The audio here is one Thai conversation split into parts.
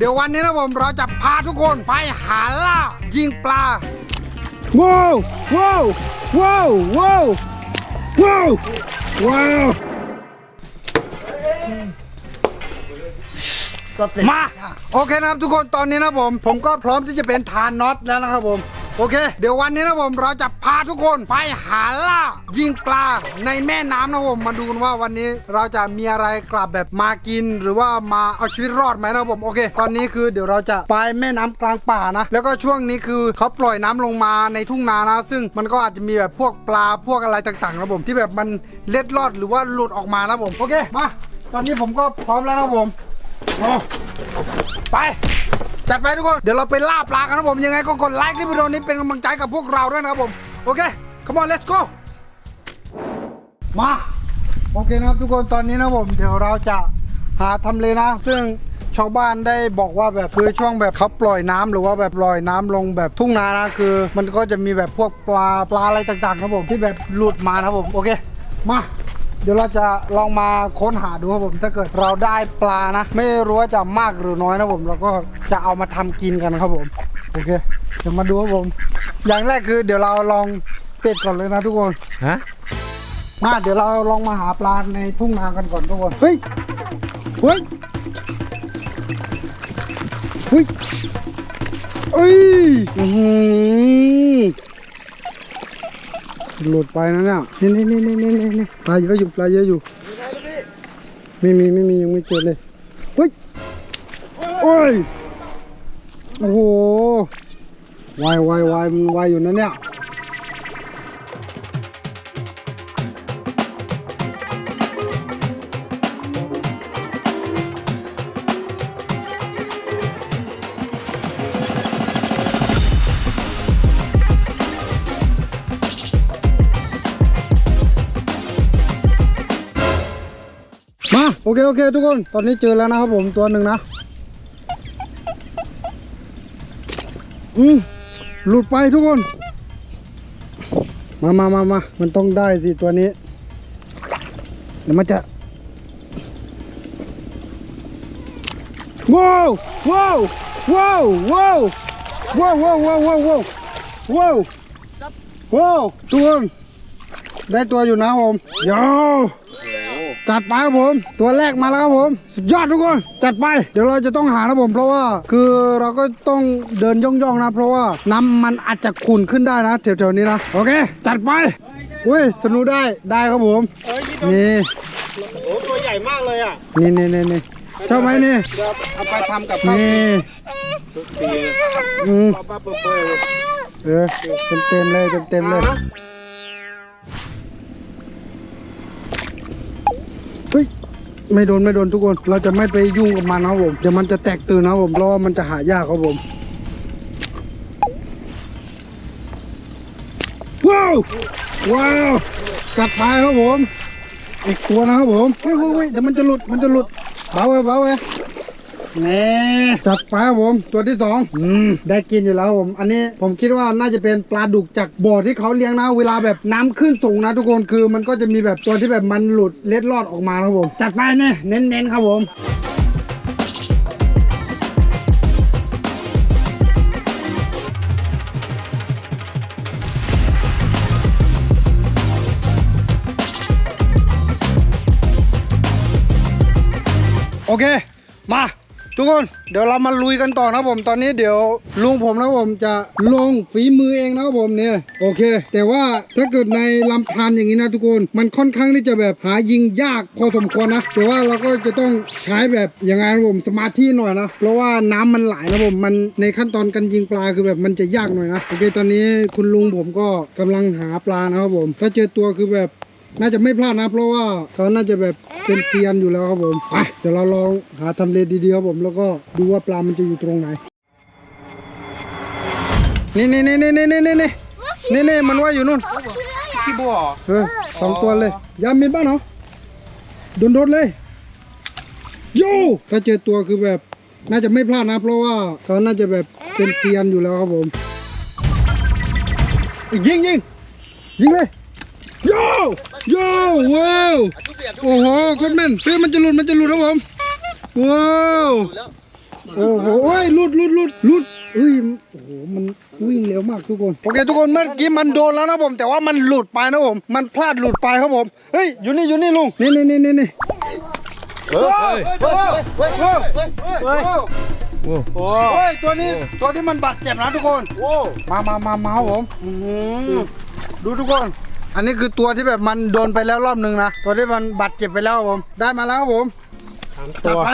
เดี๋ยววันนี้นะผมเราจะพาทุกคนไปหาล่ายิงปลา ว้าว ว้าว ว้าว ว้าว ว้าว ว้าว มา โอเคนะครับทุกคนตอนนี้นะผม ผมก็พร้อมที่จะเป็นทานน็อตแล้วนะครับผม โอเค เดี๋ยววันนี้นะผมเราจะพาทุกคนไปหาล่ายิงปลาในแม่น้ำนะผมมาดูกันว่าวันนี้เราจะมีอะไรกลับแบบมากิน หรือว่ามาเอาชีวิตรอดไหมนะผมโอเค ตอนนี้คือเดี๋ยวเราจะไปแม่น้ำกลางป่านะ แล้วก็ช่วงนี้คือเขาปล่อยน้ำลงมาในทุ่งนานะ ซึ่งมันก็อาจจะมีแบบพวกปลาพวกอะไรต่างๆนะผมที่แบบมันเล็ดลอดหรือว่าหลุดออกมานะผมโอเคมาตอนนี้ผมก็พร้อมแล้วนะผมโอ้ไป จัดไปทุกคน เดี๋ยวเราไปล่าปลากันนะผม ยังไงก็กดไลค์คลิปวิดีโอนี้เป็นกำลังใจกับพวกเราด้วยนะครับผม โอเค come on let's go มา โอเคนะครับทุกคนตอนนี้นะผม เดี๋ยวเราจะหาทำเลนะ ซึ่งชาวบ้านได้บอกว่าแบบคือช่วงแบบเขาปล่อยน้ำหรือว่าแบบปล่อยน้ำลงแบบทุ่งนานะคือ มันก็จะมีแบบพวกปลาปลาอะไรต่างๆครับผมที่แบบหลุดมานะครับผมโอเค มา เดี๋ยวเราจะลองมาค้นหาดูครับผมถ้าเกิดเราได้ปลานะ ไม่รู้ว่าจะมากหรือน้อยนะผม เราก็จะเอามาทำกินกันครับผมโอเคเดี๋ยวมาดูครับผม อย่างแรกคือเดี๋ยวเราลองเป็ดก่อนเลยนะทุกคนฮะมาเดี๋ยวเราลองมาหาปลาในทุ่งนากันก่อนทุกคนเฮ้ยเฮ้ยเฮ้ยเอ้ยอื้อ หลุดไปนะเนี่ยนี่นี่นี่นี่นี่นี่ปลาเยอะอยู่ปลาเยอะอยู่ ไม่มีไม่มียังไม่เจอเลยเฮ้ยโอ้ยโอ้โหวายวายวายมันวายอยู่นะเนี่ย เคโอเคทุกคน ตอนนี้เจอแล้วนะครับผมตัวหนึ่งนะ อืมหลุดไปทุกคน มามามามามันต้องได้สิตัวนี้ เดี๋ยวมันจะว้าวว้าวว้าวว้าวว้าวว้าวว้าวว้าวว้าวว้าวว้าวทุกคนได้ตัวอยู่นะผมยาว จัดไปครับผม ตัวแรกมาแล้วครับผม สุดยอดทุกคน จัดไป เดี๋ยวเราจะต้องหานะผม เพราะว่าคือเราก็ต้องเดินย่องๆนะ เพราะว่าน้ำมันอาจจะขุ่นขึ้นได้นะแถวๆนี้นะ โอเค จัดไปอุ้ยธนูได้ ได้ครับผม นี่โอ้ตัวใหญ่มากเลยอะ นี่นี่นี่นี่ชอบไหมนี่เดี๋ยวเอาไปทำกับข้าวนี่ปีอืมป้าป้าเปิดเปิดเออเต็มเต็มๆเลยเต็มเต็มๆเลย เฮ้ยไม่โดนไม่โดนทุกคน เราจะไม่ไปยุ่งกับมันนะครับผม เดี๋ยวมันจะแตกตื่นนะครับผมเพราะว่ามันจะหายากครับผมว้าวว้าวกัดไปครับผมอีกตัวนะครับผมเฮ้ยเฮ้ยเฮ้ยเดี๋ยวมันจะหลุดมันจะหลุดเบาไว้เบาไว้ นี่จัดไปครับผมตัวที่สองอืมได้กินอยู่แล้วครับผม อันนี้ผมคิดว่าน่าจะเป็นปลาดุกจากบ่อที่เขาเลี้ยงนะเวลาแบบน้ำขึ้นสูงนะทุกคนคือมันก็จะมีแบบตัวที่แบบมันหลุดเล็ดลอดออกมานะครับผม จัดไปเนี่ยเน้นๆครับผมโอเค มา ทุกคนเดี๋ยวเรามาลุยกันต่อนะผมตอนนี้เดี๋ยวลุงผมนะผมจะลงฝีมือเองนะผมเนี่ยโอเค แต่ว่าถ้าเกิดในลำธารอย่างนี้นะทุกคนมันค่อนข้างที่จะแบบหายิงยากพอสมควรนะแต่ว่าเราก็จะต้องใช้แบบยังไงนะผมสมาธิหน่อยนะเพราะว่าน้ำมันไหลนะผมมันในขั้นตอนการยิงปลาคือแบบมันจะยากหน่อยนะโอเคตอนนี้คุณลุงผมก็กำลังหาปลานะครับผม ถ้าเจอตัวคือแบบ น่าจะไม่พลาดนะเพราะว่าเขาน่าจะแบบเป็นเซียนอยู่แล้วครับผมไปเดี๋ยวเราลองหาทำเลดีๆครับผมแล้วก็ดูว่าปลามันจะอยู่ตรงไหนนี่นี่นี่นี่นี่นี่นี่นี่นี่มันว่ายอยู่นู่นขี้บัวเออสองตัวเลยยามินบ้านเหรอโดนโดนๆเลยโย่ถ้าเจอตัวคือแบบน่าจะไม่พลาดนะเพราะว่าเขาน่าจะแบบเป็นเซียนอยู่แล้วครับผมยิงยิงยิงเลย โย่โย่ว้าวโอ้โหโคนแม่นเฮ้ยมันจะหลุดมันจะหลุดครับผมว้าวโอ้โหเอ้ยหลุดหลุดหลุดหลุดเอ้ยโอ้โหมันวิ่งเร็วมากทุกคนโอเคทุกคนเมื่อกี้มันโดนแล้วนะผม แต่ว่ามันหลุดไปนะผม มันพลาดหลุดไปครับผมเฮ้ยอยู่นี่อยู่นี่ลุงนี่นี่นี่นี่นี่เฮ้ยเฮ้ยเฮ้ยเฮ้ยเฮ้ยเฮ้ยโอ้เฮ้ยตัวนี้ตัวที่มันบาดเจ็บนะทุกคนโอ้มามามามาครับผมอื้อหือดูทุกคน อันนี้คือตัวที่แบบมันโดนไปแล้วรอบหนึ่งนะ ตัวที่มันบาดเจ็บไปแล้วครับผม ได้มาแล้วครับผมสามจัตัดวไป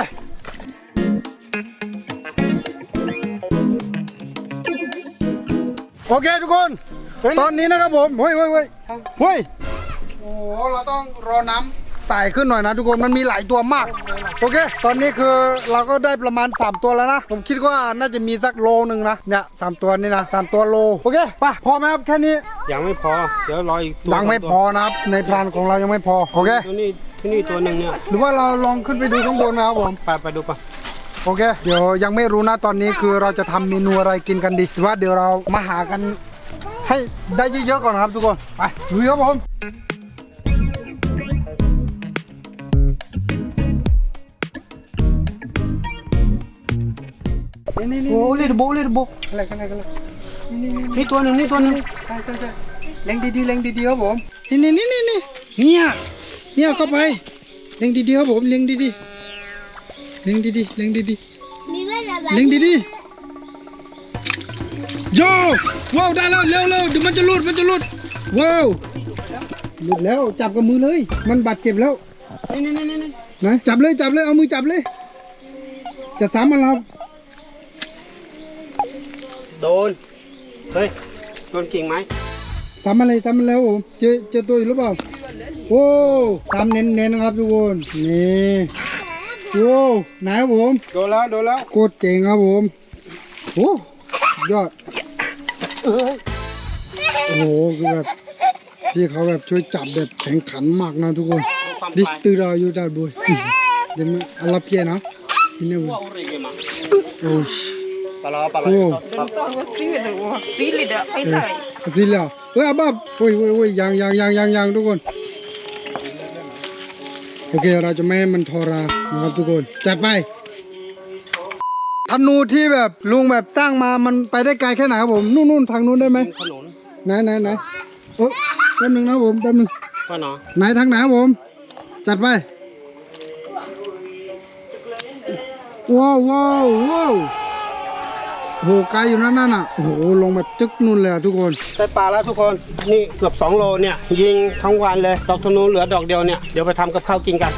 โอเคทุกคน ตอนนี้นะครับผมเฮ้ยเฮ้ยเฮ้ยเฮ้ยโอ้โหเราต้องรอน้ำ ใส่ขึ้นหน่อยนะทุกคนมันมีหลายตัวมาก โอเค ตอนนี้คือเราก็ได้ประมาณ 3 ตัวแล้วนะ ผมคิดว่าน่าจะมีสักโลหนึ่งนะเนี่ยสามตัวนี่นะสามตัวโลโอเคไปพอไหมครับแค่นี้ยังไม่พอ เดี๋ยวรออีกตัวยังไม่พอนะครับในพลานของเรายังไม่พอโอเคตัวนี้ที่นี่ตัวหนึ่งเนี่ยหรือว่าเราลองขึ้นไปดูข้างบนนะครับผมไปไปดูปะโอเค เดี๋ยวยังไม่รู้นะตอนนี้คือเราจะทำเมนูอะไรกินกันดีหรือว่าเดี๋ยวเรามาหากันให้ได้เยอะๆก่อนนะครับทุกคนไปลุยครับผม นี่นี่นี่โอ้เลดโบเลดโบอะไรกันอะไรกันอะไรนี่นี่นี่นี่ตัวหนึ่งนี่ตัวหนึ่งใช่ใช่ใช่เล็งดีๆเล็งดีๆครับผมนี่นี่นี่นี่นี่เนี่ยเนี่ยเข้าไปเล็งดีๆครับผมเล็งดีๆเล็งดีๆเล็งดีๆมีเวลาแบบเล็งดีๆโยว้าวได้แล้วเร็วเร็วเดี๋ยวมันจะหลุดมันจะหลุดว้าวหลุดแล้วจับกับมือเลย มันบาดเจ็บแล้วนี่นี่นี่นี่นะจับเลยจับเลยเอามือจับเลย จะซ้ำมันเรา โดน เฮ้ย โดนกิ่งไหมซ้ำอะไรซ้ำมันแล้วผมเจอเจอตัวอีกหรือเปล่าโอ้ซ้ำเน้นๆนะครับทุกคนนี่โอ้ไหนครับผมโดนแล้วโดนแล้วโคตรเจ๋งครับผมโอ้ยอดโอ้โหคือแบบพี่เขาแบบช่วยจับแบบแข็งขันมากนะทุกคนความดิไปตื่นเราอยู่ด้านบนเดี๋ยวมันอารับเกียนะนี่เนี่ยว่าอะไรกันมา โอ้ยปลาล้อปลาล้โอ้อ Filho, ai tá. สิแล้วเฮ้ยอาบับโอ้ย โอ้ยโอ้ยยังยังยังยังยังทุกคน โอเค เราจะไม่ให้มันทอรานะครับทุกคน จัดไป ธนูที่แบบลุงแบบสร้างมา มันไปได้ไกลแค่ไหนครับผม นู่นนู่นทางนู้นได้ไหมถนนไหนไหนไหนโอ้แป๊บหนึงนะครับผมแป๊บหนึงว่าเนาะไหนทางไหนครับผม จัดไป ว้าวว้าวว้าว โอ้โหไกลอยู่นั่นน่ะโอ้โหลงแบบจึกนุ่นเลยทุกคนได้ปลาแล้วทุกคนนี่เกือบ 2 โลเนี่ยยิงทั้งวันเลยดอกธนูเหลือดอกเดียวเนี่ยเดี๋ยวไปทำกับข้าวกินกัน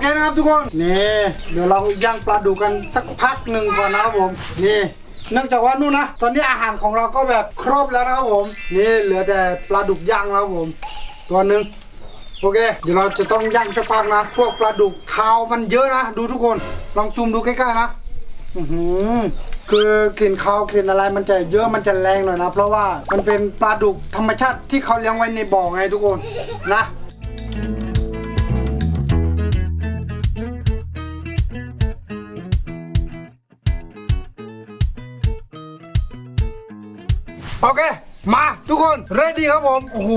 เคนะครับทุกคนนี่เดี๋ยวเราย่างปลาดุกกันสักพักหนึ่งก่อนนะครับผมนี่เนื่องจากว่านู่นนะตอนนี้อาหารของเราก็แบบครบแล้วนะครับผมนี่เหลือแต่ปลาดุกย่างแล้วครับผมตัวหนึ่งโอเค เดี๋ยวเราจะต้องย่างสักพักนะ พวกปลาดุกคาวมันเยอะนะ ดูทุกคน ลองซูมดูใกล้ๆนะ อือหือ คือกลิ่นคาวกลิ่นอะไรมันจะเยอะมันจะแรงหน่อยนะ เพราะว่ามันเป็นปลาดุกธรรมชาติที่เขาเลี้ยงไว้ในบ่อไงทุกคนนะ โอเค มาทุกคนเรดี้ครับผม โอ้โห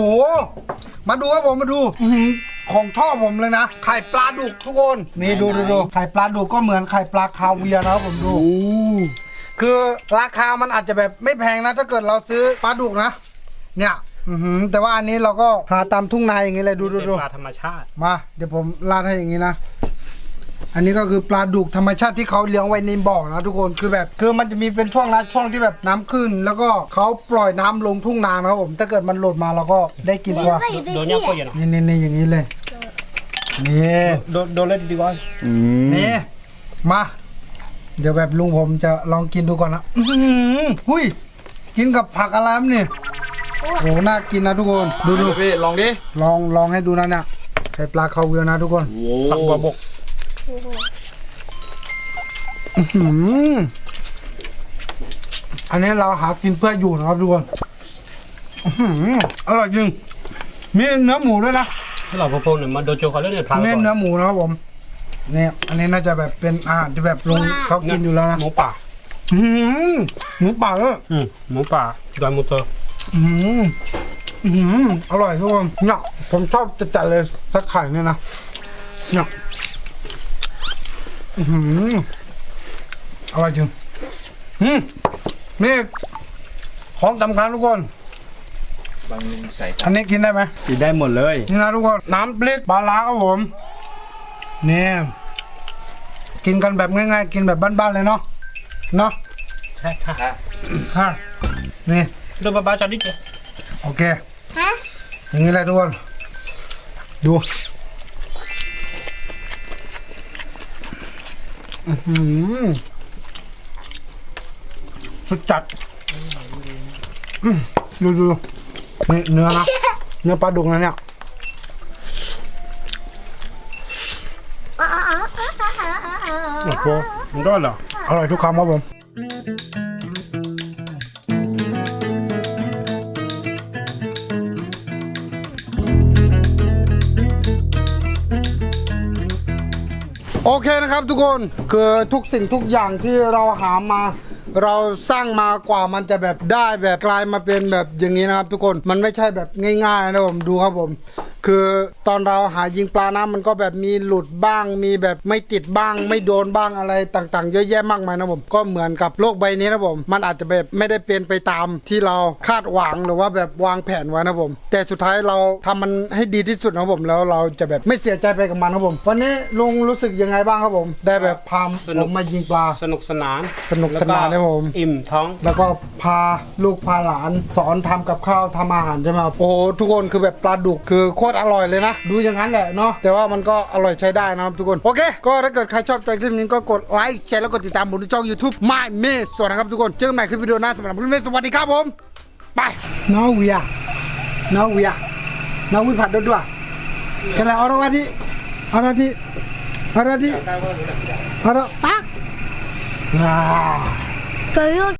มาดูครับผมมาดูอื้อหือของชอบผมเลยนะ ไข่ปลาดุกทุกคน นี่ดูดูดูไข่ปลาดุกก็เหมือนไข่ปลาคาเวียร์นะครับผมดู คือราคามันอาจจะแบบไม่แพงนะ ถ้าเกิดเราซื้อปลาดุกนะ เนี่ยอือหือแต่ว่าอันนี้เราก็หาตามทุ่งนาอย่างงี้เลยดูดูเป็นดูปลาธรรมชาติ มา เดี๋ยวผมราดให้อย่างนี้นะ อันนี้ก็คือปลาดุกธรรมชาติที่เขาเลี้ยงไว้ในบ่อนะทุกคนคือแบบคือมันจะมีเป็นช่วงนะช่วงที่แบบน้ำขึ้น แล้วก็เขาปล่อยน้ำลงทุ่งนานะครับผม ถ้าเกิดมันหลุดมาเราก็ได้กินตัว โดนย่างก็อย่างนี่นี่นี่อย่างนี้เลยนี่โดนโดนเล่นดีกว่านี่มา เดี๋ยวแบบลุงผมจะลองกินดูก่อนนะอื้อหือหุยกินกับผักอะไรครับนี่โอ้น่ากินนะทุกคนดูดูพี่ลองดิลองลองให้ดูนะเนี่ยไข่ปลาคาเวียร์นะทุกคน ผักบัวบก อื้อหืออันนี้เราหากินเพื่ออยู่นะครับทุกคนอื้อหืออร่อยจริง มีเนื้อหมูด้วยนะ ที่เราพงเนี่ยมาโดโจเขาเล่นเนี่ยพานี่เนื้อหมูนะครับผม เนี่ย อันนี้น่าจะแบบเป็นอาหารที่แบบลุงเขากินอยู่แล้วนะ หมูป่าอื้อหือหมูป่าเอออืมหมูป่าดอยมูเตอร์อื้อหืออื้อหืออร่อยทุกคนเนี่ยผมชอบจัดๆเลยสักไข่เนี่ยนะเนี่ย อื้อหืออร่อยจริงอืมนี่ของสำคัญทุกคน บางใส่อันนี้กินได้ไหม กินได้หมดเลย นี่นะทุกคน น้ำพริกปลาร้าครับผมนี่กินกันแบบง่ายๆ กินแบบบ้านๆเลยเนาะเนาะใช่ค่ะฮะนี่โดนบ้าๆจอดดิเจโอเคอย่างนี้เลยทุกคนดู อื้อหือสุดจัดอืมดูดูนี่เนื้อนะเนื้อปลาดุกนะเนี่ยโอ้โหมันรอดเหรออร่อยทุกคำครับผม โอเคนะครับทุกคนคือทุกสิ่งทุกอย่างที่เราหามา เราสร้างมากว่ามันจะแบบได้แบบกลายมาเป็นแบบอย่างนี้นะครับ ทุกคนมันไม่ใช่แบบง่ายๆนะผมดูครับผม คือตอนเราหายิงปลานะมันก็แบบมีหลุดบ้าง มีแบบไม่ติดบ้าง ไม่โดนบ้างอะไรต่างๆ เยอะแยะมากมายนะผมก็เหมือนกับโลกใบนี้นะผมมันอาจจะแบบไม่ได้เป็นไปตามที่เราคาดหวังหรือว่าแบบวางแผนไว้นะผม แต่สุดท้ายเราทำมันให้ดีที่สุดนะผมแล้วเราจะแบบไม่เสียใจไปกับมันนะผมวันนี้ลุงรู้สึกยังไงบ้างครับผม ได้แบบพามผมมายิงปลาสนุกสนาน สนุกสนานนะผมอิ่มท้อง แล้วก็พาลูกพาหลานสอนทำกับข้าวทำอาหารใช่ไหมครับโอ้โหทุกคนคือแบบปลาดุกคือโคตรอร่อยเลยนะ ดูอย่างนั้นแหละเนาะแต่ว่ามันก็อร่อยใช้ได้นะครับทุกคน โอเค ก็ถ้าเกิดใครชอบใจคลิปนี้ก็กดไลค์แชร์แล้วกดติดตามผมที่ช่อง YouTube My m e ส่วนนะครับทุกคนเจอกันใหม่คลิปวิดีโอหน้าสำหรับคลิปนี้สวัสดีครับผมไปน้องเวียน้องเวียน้องวิผัดด้วยด้วยกันแล้วเอาละวันที่เอาละที่เอาละที่เอาละปักอ่า Pero